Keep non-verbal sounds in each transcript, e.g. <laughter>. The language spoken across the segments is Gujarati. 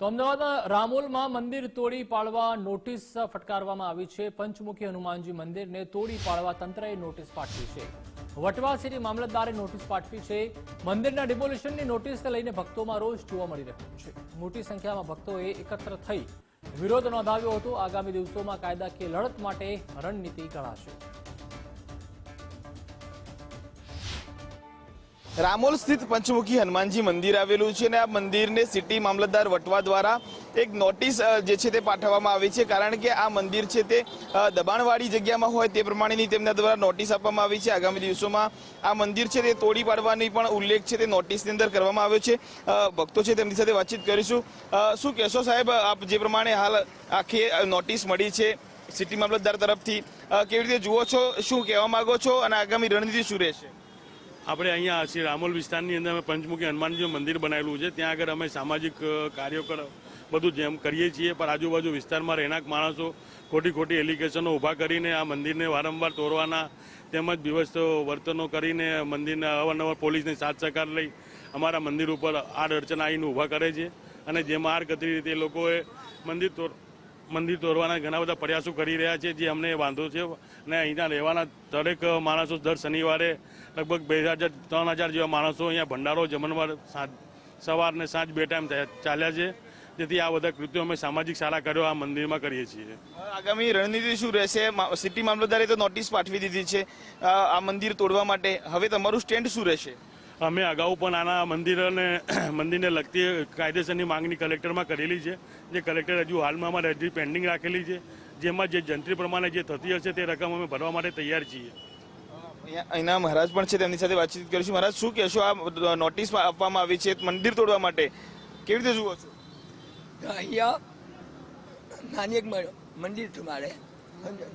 તો અમદાવાદના રામોલમાં મંદિર તોડી પાડવા નોટિસ ફટકારવામાં આવી છે. પંચમુખી હનુમાનજી મંદિરને તોડી પાડવા તંત્રએ નોટિસ પાઠવી છે. વટવા સિટી મામલતદારે નોટિસ પાઠવી છે. મંદિરના ડિમોલિશનની નોટિસને લઈને ભક્તોમાં રોષ જોવા મળી રહ્યો છે. મોટી સંખ્યામાં ભક્તોએ એકત્ર થઈ વિરોધ નોંધાવ્યો હતો. આગામી દિવસોમાં કાયદાકીય લડત માટે રણનીતિ ઘડાશે રામોલ સ્થિત પંચમુખી હનુમાનજી મંદિર આવેલું છે અને આ મંદિરને સિટી મામલતદાર વટવા દ્વારા એક નોટિસ જે છે તે પાઠવવામાં આવી છે. કારણ કે આ મંદિર છે તે દબાણવાળી જગ્યામાં હોય તે પ્રમાણેની તેમના દ્વારા નોટિસ આપવામાં આવી છે. આગામી દિવસોમાં આ મંદિર છે તે તોડી પાડવાની પણ ઉલ્લેખ છે તે નોટિસની અંદર કરવામાં આવ્યો છે. ભક્તો છે તેમની સાથે વાતચીત કરીશું. શું કહેશો સાહેબ, આપ જે પ્રમાણે હાલ આખી નોટિસ મળી છે સિટી મામલતદાર તરફથી કેવી રીતે જુઓ છો, શું કહેવા માંગો છો અને આગામી રણનીતિ શું રહેશે? આપણે અહીંયા શ્રી રામોલ વિસ્તારની અંદર અમે પંચમુખી હનુમાનજી મંદિર બનાવેલું છે. ત્યાં આગળ અમે સામાજિક કાર્યો કર, બધું જેમ કરીએ છીએ, પણ આજુબાજુ વિસ્તારમાં રહેણાંક માણસો ખોટી ખોટી એલિગેશનો ઊભા કરીને આ મંદિરને વારંવાર તોડવાના તેમજ દિવસ વર્તનો કરીને મંદિરને અવારનવાર પોલીસની સાથ સહકાર લઈ અમારા મંદિર ઉપર આડ અડચણ આવીને ઊભા કરે છે. અને જે માર્ગ હતી રીતે લોકોએ મંદિર તોડ મંદિર તોડવાના ઘણા બધા પ્રયાસો કરી રહ્યા છે, જે અમને વાંધો છે. અને અહીંના રહેવાના દરેક માણસો દર શનિવારે લગભગ બે હજાર ત્રણ હજાર જેવા માણસો અહીંયા ભંડારો જમણવાર સાંજ સવાર ને સાંજ બે ટાઈમ ચાલ્યા છે. જેથી આ બધા કૃત્યો અમે સામાજિક સારા કર્યો આ મંદિરમાં કરીએ છીએ. આગામી રણનીતિ શું રહેશે? સિટી મામલતદારે તો નોટિસ પાઠવી દીધી છે આ મંદિર તોડવા માટે. હવે તમારું સ્ટેન્ડ શું રહેશે? અમે અગાઉ પણ આના મંદિર અને <clears throat> મંદિરને લગતી કાયદેસરની માંગણી કલેક્ટરમાં કરેલી છે જે કલેક્ટર હજુ હાલમાં અમારે અરજી પેન્ડિંગ રાખેલી છે જેમાં જે જંત્રી પ્રમાણે જે થતી હશે તે રકમ અમે ભરવા માટે તૈયાર છીએ. અહીંયા- અહીંના મહારાજ પણ છે તેમની સાથે વાતચીત કરીશું. મહારાજ શું કહેશો? આ નોટિસ આપવામાં આવી છે મંદિર તોડવા માટે. કેવી રીતે જુઓ છો? અહીંયા નાની એક મંદિર હતું મારે.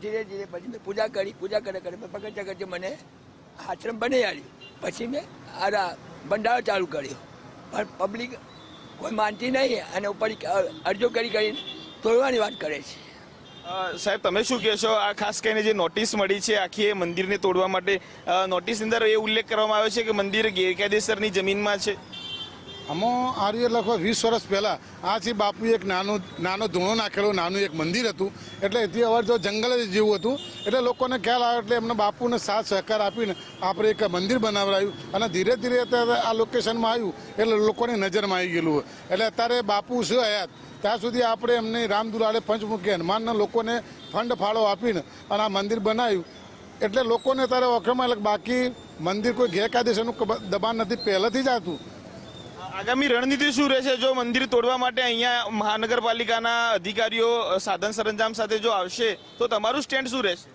ધીરે ધીરે પછી મેં પૂજા કરી પૂજા કરે કરે પગથિયા કરતી મને આશ્રમ બની આવી પછી મેં આ ભંડારો ચાલુ કર્યો. પણ પબ્લિક કોઈ માનતી નહીં અને ઉપર અરજો કરી કરીને તોડવાની વાત કરે છે. સાહેબ, તમે શું કહેશો આ ખાસ કરીને જે નોટિસ મળી છે, આખી એ મંદિરને તોડવા માટે નોટિસની અંદર એ ઉલ્લેખ કરવામાં આવ્યો છે કે મંદિર ગેરકાયદેસરની જમીનમાં છે. આમાં આર્ય લગભગ વીસ વર્ષ પહેલાં આથી બાપુએ એક નાનું, નાનો ધૂણો નાખેલો, નાનું એક મંદિર હતું. એટલે એથી અવાર જો જંગલ જેવું હતું. એટલે લોકોને ખ્યાલ આવ્યો એટલે એમને બાપુને સાથ સહકાર આપીને આપણે એક મંદિર બનાવડાયું અને ધીરે ધીરે અત્યારે આ લોકેશનમાં આવ્યું એટલે લોકોની નજરમાં આવી ગયેલું એટલે અત્યારે બાપુ છે હયાત? ત્યાં સુધી આપણે એમને રામદુલાલે પંચમુખી હનુમાનના લોકોને ફંડ ફાળો આપીને અને આ મંદિર બનાવ્યું. એટલે લોકોને અત્યારે એટલે બાકી મંદિર કોઈ ગેરકાયદેસરનું દબાણ નથી, પહેલેથી જ હતું આગામી રણનીતિ શું રહેશે? જો મંદિર તોડવા માટે અહીંયા મહાનગરપાલિકાના અધિકારીઓ સાધન સરંજામ સાથે જો આવશે, તો તમારું સ્ટેન્ડ શું રહેશે?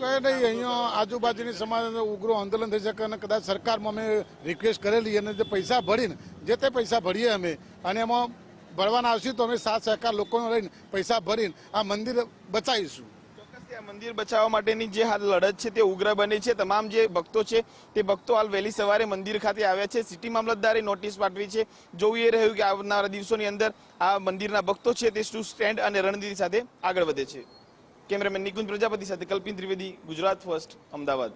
કહે નહીં, અહીંયા આજુબાજુની સમાજ ઉગ્ર આંદોલન થઈ શકે અને કદાચ સરકારમાં અમે રિક્વેસ્ટ કરેલી અને જે પૈસા ભરીને, જે તે પૈસા ભરીએ અમે, અને એમાં ભરવાના આવશે તો અમે સાથ સહકાર લોકોને લઈને પૈસા ભરીને આ મંદિર બચાવીશું. મંદિર બચાવવા માટેની જે હાલ લડત છે તે ઉગ્ર બની છે. તમામ જે ભક્તો છે તે ભક્તો હાલ વહેલી સવારે મંદિર ખાતે આવ્યા છે. સિટી મામલતદારે નોટિસ પાઠવી છે. જોવું એ રહ્યું કે આવનારા દિવસોની અંદર આ મંદિરના ભક્તો છે તે શું સ્ટેન્ડ અને રણનીતિ સાથે આગળ વધે છે. કેમેરામેન નિકુંજ પ્રજાપતિ સાથે કલ્પિન ત્રિવેદી, ગુજરાત ફર્સ્ટ, અમદાવાદ.